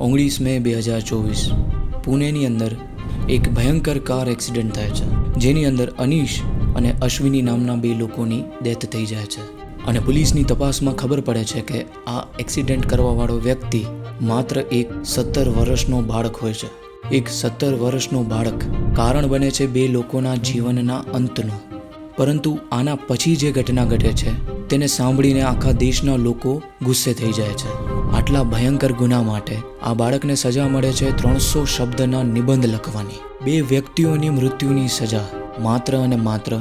ઓગણીસ મે બે હજાર ચોવીસ, પુણેની અંદર એક ભયંકર કાર એક્સિડન્ટ થાય છે, જેની અંદર અનીશ અને અશ્વિની નામના બે લોકોની ડેથ થઈ જાય છે. અને પોલીસની તપાસમાં ખબર પડે છે કે આ એક્સિડન્ટ કરવાવાળો વ્યક્તિ માત્ર એક સત્તર વર્ષનો બાળક હોય છે. એક સત્તર વર્ષનો બાળક કારણ બને છે બે લોકોના જીવનના અંતનું. પરંતુ આના પછી જે ઘટના ઘટે છે, તેને સાંભળીને આખા દેશના લોકો ગુસ્સે થઈ જાય છે. આટલા ભયંકર ગુના માટે આ બાળકને સજા મળે છે ત્રણસો શબ્દના નિબંધ લખવાની. બે વ્યક્તિઓની મૃત્યુની સજા, માત્ર અને માત્ર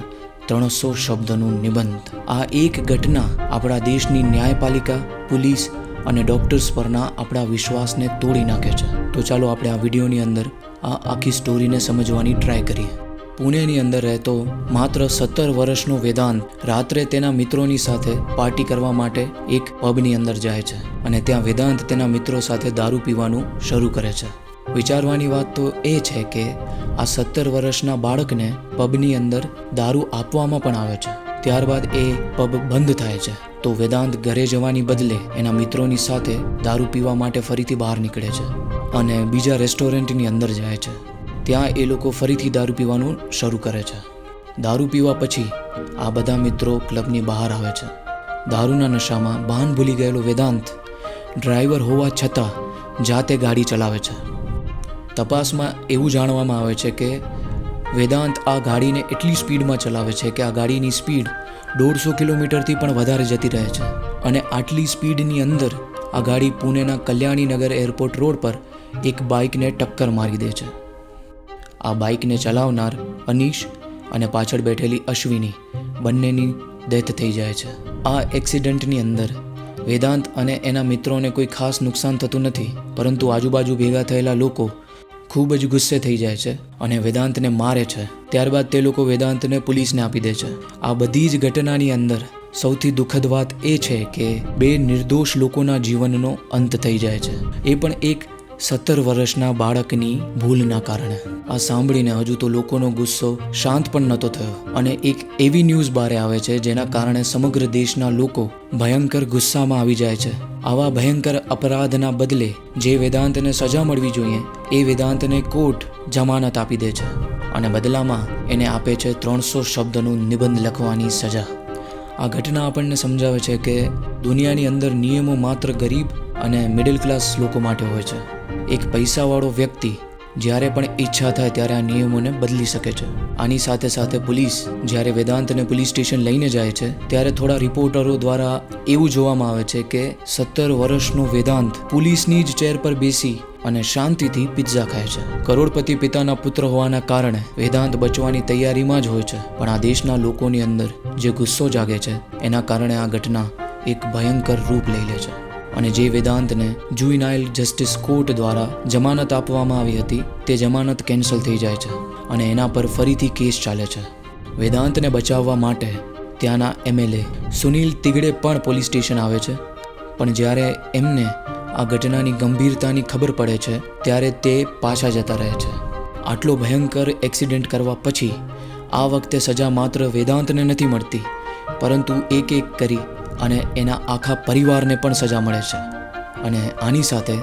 ત્રણસો શબ્દનું નિબંધ. આ એક ઘટના આપણા દેશની ન્યાયપાલિકા, પોલીસ અને ડોક્ટર્સ પરના આપણા વિશ્વાસને તોડી નાખે છે. તો ચાલો આપણે આ વિડીયોની અંદર આ આખી સ્ટોરીને સમજવાની ટ્રાય કરીએ. પુણેની અંદર રહેતો માત્ર સત્તર વર્ષનો વેદાંત રાત્રે તેના મિત્રોની સાથે પાર્ટી કરવા માટે એક પબની અંદર જાય છે અને ત્યાં વેદાંત તેના મિત્રો સાથે દારૂ પીવાનું શરૂ કરે છે. વિચારવાની વાત તો એ છે કે આ સત્તર વર્ષના બાળકને પબની અંદર દારૂ આપવામાં પણ આવે છે. ત્યારબાદ એ પબ બંધ થાય છે. તો વેદાંત ઘરે જવાની બદલે એના મિત્રોની સાથે દારૂ પીવા માટે ફરીથી બહાર નીકળે છે અને બીજા રેસ્ટોરન્ટની અંદર જાય છે. ત્યાં એ લોકો ફરીથી દારૂ પીવાનું શરૂ કરે છે. દારૂ પીવા પછી આ બધા મિત્રો ક્લબની બહાર આવે છે. દારૂના નશામાં ભાન ભૂલી ગયેલો વેદાંત ડ્રાઈવર હોવા છતાં જાતે ગાડી ચલાવે છે. તપાસમાં એવું જાણવામાં આવે છે કે વેદાંત આ ગાડીને એટલી સ્પીડમાં ચલાવે છે કે આ ગાડીની સ્પીડ દોઢસો કિલોમીટરથી પણ વધારે જતી રહે છે અને આટલી સ્પીડની અંદર આ ગાડી પુણેના કલ્યાણીનગર એરપોર્ટ રોડ પર એક બાઇકને ટક્કર મારી દે છે. આ બાઇકને ચલાવનાર અનીશ અને પાછળ બેઠેલી અશ્વિની બંનેની ડેથ થઈ જાય છે. આ એક્સિડન્ટની અંદર વેદાંત અને એના મિત્રોને કોઈ ખાસ નુકસાન થતું નથી, પરંતુ આજુબાજુ ભેગા થયેલા લોકો ખૂબ જ ગુસ્સે થઈ જાય છે અને વેદાંતને મારે છે. ત્યારબાદ તે લોકો વેદાંતને પોલીસને આપી દે છે. આ બધી જ ઘટનાની અંદર સૌથી દુઃખદ વાત એ છે કે બે નિર્દોષ લોકોના જીવનનો અંત થઈ જાય છે. એ પણ એક સત્તર વર્ષના બાળકની ભૂલના કારણે. આ સાંભળીને હજુ તો લોકોનો ગુસ્સો શાંત પણ નહોતો થયો અને એક એવી ન્યૂઝ બહાર આવે છે જેના કારણે સમગ્ર દેશના લોકો ભયંકર ગુસ્સામાં આવી જાય છે. આવા ભયંકર અપરાધના બદલે જે વેદાંતને સજા મળવી જોઈએ, એ વેદાંતને કોર્ટ જમાનત આપી દે છે અને બદલામાં એને આપે છે ત્રણસો શબ્દનું નિબંધ લખવાની સજા. આ ઘટના આપણને સમજાવે છે કે દુનિયાની અંદર નિયમો માત્ર ગરીબ અને મિડલ ક્લાસ લોકો માટે હોય છે. એક પૈસાવાળો વ્યક્તિ જ્યારે પણ ઈચ્છા થાય ત્યારે આ નિયમોને બદલી શકે છે. આની સાથે સાથે પોલીસ જ્યારે વેદાંતને પોલીસ સ્ટેશન લઈને જાય છે, ત્યારે થોડા રિપોર્ટરો દ્વારા એવું જોવામાં આવે છે કે સત્તર વર્ષનો વેદાંત પોલીસની જ ચેર પર બેસી અને શાંતિથી પિઝા ખાય છે. કરોડપતિ પિતાના પુત્ર હોવાના કારણે વેદાંત બચવાની તૈયારીમાં જ હોય છે. પણ આ દેશના લોકોની અંદર જે ગુસ્સો જાગે છે, એના કારણે આ ઘટના એક ભયંકર રૂપ લઈ લે છે. અને જે વેદાંતને જુઇનાઇલ જસ્ટિસ કોર્ટ દ્વારા જમાનત આપવામાં આવી હતી, તે જમાનત કેન્સલ થઈ જાય છે અને એના પર ફરીથી કેસ ચાલે છે. વેદાંતને બચાવવા માટે ત્યાંના એમએલએ સુનિલ તિગડે પણ પોલીસ સ્ટેશન આવે છે. પણ જ્યારે એમને આ ઘટનાની ગંભીરતાની ખબર પડે છે, ત્યારે તે પાછા જતા રહે છે. આટલો ભયંકર એક્સિડન્ટ કરવા પછી આ વખતે સજા માત્ર વેદાંતને નથી મળતી, પરંતુ એક એક કરી અને એના આખા પરિવારને પણ સજા મળે છે. અને આની સાથે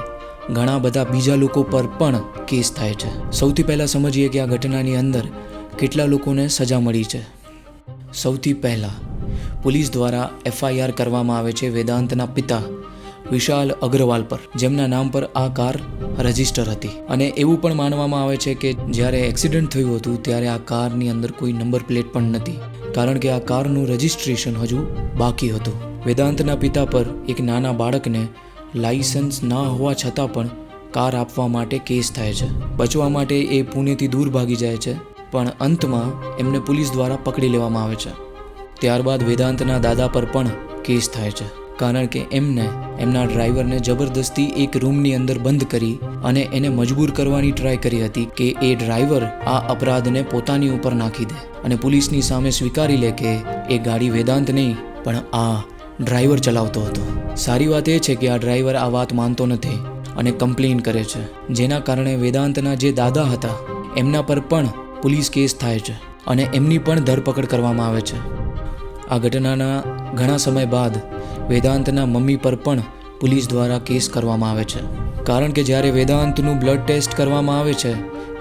ઘણા બધા બીજા લોકો પર પણ કેસ થાય છે. સૌથી પહેલાં સમજીએ કે આ ઘટનાની અંદર કેટલા લોકોને સજા મળી છે. સૌથી પહેલાં પોલીસ દ્વારા એફઆઈઆર કરવામાં આવે છે વેદાંતના પિતા વિશાલ અગ્રવાલ પર. જેમના નામ પર આ કાર રજિસ્ટર હતી. અને એવું પણ માનવામાં આવે છે કે જ્યારે એક્સિડન્ટ થયું હતું, ત્યારે આ કારની અંદર કોઈ નંબર પ્લેટ પણ નથી. કારણ કે આ કારનું રજિસ્ટ્રેશન હજુ બાકી હતું. વેદાંતના પિતા પર એક નાના બાળકને લાયસન્સ ના હોવા છતાં પણ કાર આપવા માટે કેસ થાય છે. બચવા માટે એ પુણેથી દૂર ભાગી જાય છે, પણ અંતમાં એમને પોલીસ દ્વારા પકડી લેવામાં આવે છે. ત્યારબાદ વેદાંતના દાદા પર પણ કેસ થાય છે. કારણ કે એમને, એમના ડ્રાઈવરને જબરદસ્તી એક રૂમની અંદર બંધ કરી અને એને મજબૂર કરવાની ટ્રાય કરી હતી કે એ ડ્રાઈવર આ અપરાધને પોતાની ઉપર નાખી દે અને પોલીસની સામે સ્વીકારી લે કે એ ગાડી વેદાંત નહીં, પણ આ ડ્રાઈવર ચલાવતો હતો. સારી વાત એ છે કે આ ડ્રાઈવર આ વાત માનતો નથી અને કમ્પ્લેન કરે છે. જેના કારણે વેદાંતના જે દાદા હતા, એમના પર પણ પોલીસ કેસ થાય છે અને એમની પણ ધરપકડ કરવામાં આવે છે. આ ઘટનાના ઘણા સમય બાદ વેદાંતના મમ્મી પર પણ પોલીસ દ્વારા કેસ કરવામાં આવે છે. કારણ કે જ્યારે વેદાંતનું બ્લડ ટેસ્ટ કરવામાં આવે છે,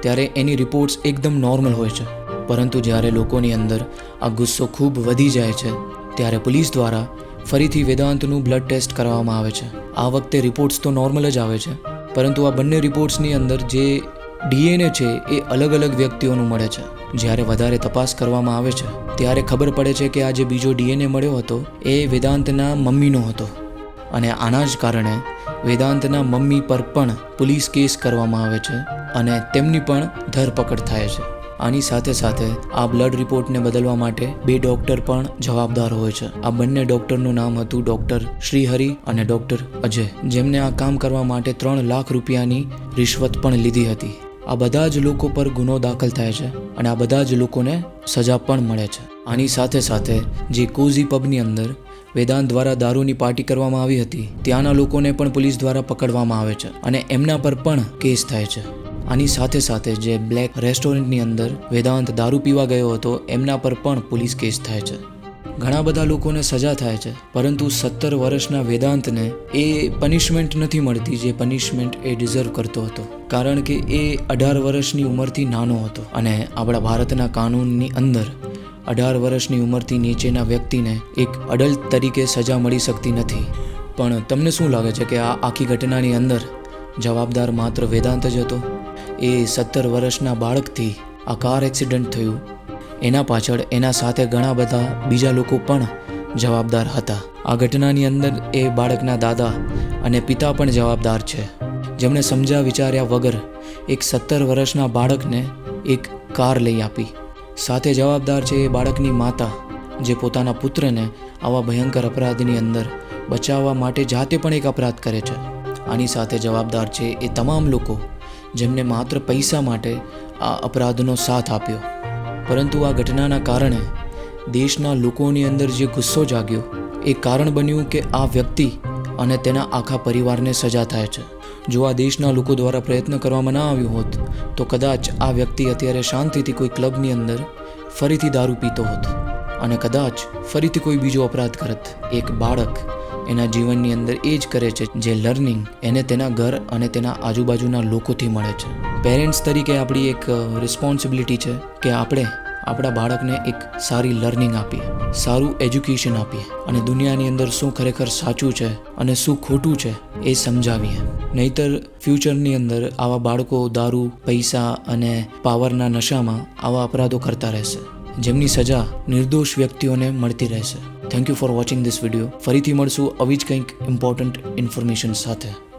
ત્યારે એની રિપોર્ટ્સ એકદમ નોર્મલ હોય છે. પરંતુ જ્યારે લોકોની અંદર આ ગુસ્સો ખૂબ વધી જાય છે, ત્યારે પોલીસ દ્વારા ફરીથી વેદાંતનું બ્લડ ટેસ્ટ કરવામાં આવે છે. આ વખતે રિપોર્ટ્સ તો નોર્મલ જ આવે છે, પરંતુ આ બંને રિપોર્ટ્સની અંદર જે ડીએનએ છે, એ અલગ અલગ વ્યક્તિઓનું મળે છે. જ્યારે વધારે તપાસ કરવામાં આવે છે ત્યારે ખબર પડે છે કે આ જે બીજો ડીએનએ મળ્યો હતો, એ વેદાંતના મમ્મીનો હતો. અને આના જ કારણે વેદાંતના મમ્મી પર પણ પોલીસ કેસ કરવામાં આવે છે અને તેમની પણ ધરપકડ થાય છે. આની સાથે સાથે આ બ્લડ રિપોર્ટને બદલવા માટે બે ડોક્ટર પણ જવાબદાર હોય છે. આ બંને ડોક્ટરનું નામ હતું ડોક્ટર શ્રીહરિ અને ડોક્ટર અજય, જેમને આ કામ કરવા માટે ત્રણ લાખ રૂપિયાની રિશ્વત પણ લીધી હતી. આ બધા જ લોકો પર ગુનો દાખલ થાય છે અને આ બધા જ લોકોને સજા પણ મળે છે. આની સાથે સાથે જે કોઝી પબની અંદર વેદાંત દ્વારા દારૂની પાર્ટી કરવામાં આવી હતી, ત્યાંના લોકોને પણ પોલીસ દ્વારા પકડવામાં આવે છે અને એમના પર પણ કેસ થાય છે. આની સાથે સાથે જે બ્લેક રેસ્ટોરન્ટની અંદર વેદાંત દારૂ પીવા ગયો હતો, એમના પર પણ પોલીસ કેસ થાય છે. ઘણા બધા લોકોને સજા થાય છે, પરંતુ સત્તર વર્ષના વેદાંતને એ પનિશમેન્ટ નથી મળતી જે પનિશમેન્ટ એ ડિઝર્વ કરતો હતો. કારણ કે એ અઢાર વર્ષની ઉંમરથી નાનો હતો અને આપણા ભારતના કાનૂનની અંદર અઢાર વર્ષની ઉંમરથી નીચેના વ્યક્તિને એક અડલ્ટ તરીકે સજા મળી શકતી નથી. પણ તમને શું લાગે છે કે આ આખી ઘટનાની અંદર જવાબદાર માત્ર વેદાંત જ હતો? એ સત્તર વર્ષના બાળકથી આ કાર એક્સિડન્ટ થયું એના પાછળ એના સાથે ઘણા બધા બીજા લોકો પણ જવાબદાર હતા. આ ઘટનાની અંદર એ બાળકના દાદા અને પિતા પણ જવાબદાર છે. જેમણે સમજ્યા વિચાર્યા વગર એક સત્તર વર્ષના બાળકને એક કાર લઈ આપી. સાથે જવાબદાર છે એ બાળકની માતા, જે પોતાના પુત્રને આવા ભયંકર અપરાધની અંદર બચાવવા માટે જાતે પણ એક અપરાધ કરે છે. આની સાથે જવાબદાર છે એ તમામ લોકો, જેમને માત્ર પૈસા માટે આ અપરાધનો સાથ આપ્યો. પરંતુ આ ઘટનાના કારણે દેશના લોકોની અંદર જે ગુસ્સો જાગ્યો, એ કારણ બન્યું કે આ વ્યક્તિ અને તેના આખા પરિવારને સજા થાય છે. જો આ દેશના લોકો દ્વારા પ્રયત્ન કરવામાં ના આવ્યો હોત, તો કદાચ આ વ્યક્તિ અત્યારે શાંતિથી કોઈ ક્લબની અંદર ફરીથી દારૂ પીતો હોત અને કદાચ ફરીથી કોઈ બીજો અપરાધ કરત. એક બાળક એના જીવનની અંદર એ જ કરે છે જે લર્નિંગ એને તેના ઘર અને તેના આજુબાજુના લોકોથી મળે છે. પેરેન્ટ્સ તરીકે આપણી એક રિસ્પોન્સિબિલિટી છે કે આપણે આપણા બાળકને એક સારી લર્નિંગ આપીએ, સારું એજ્યુકેશન આપીએ અને દુનિયાની અંદર શું ખરેખર સાચું છે અને શું ખોટું છે એ સમજાવીએ. નહીતર ફ્યુચરની અંદર આવા બાળકો દારૂ, પૈસા અને પાવરના નશામાં આવા અપરાધો કરતા રહેશે. જેમની સજા નિર્દોષ વ્યક્તિઓને મળતી રહેશે. Thank you for watching this video ફરીથી મળશું આવી જ કંઈક ઇમ્પોર્ટન્ટ ઇન્ફોર્મેશન સાથે.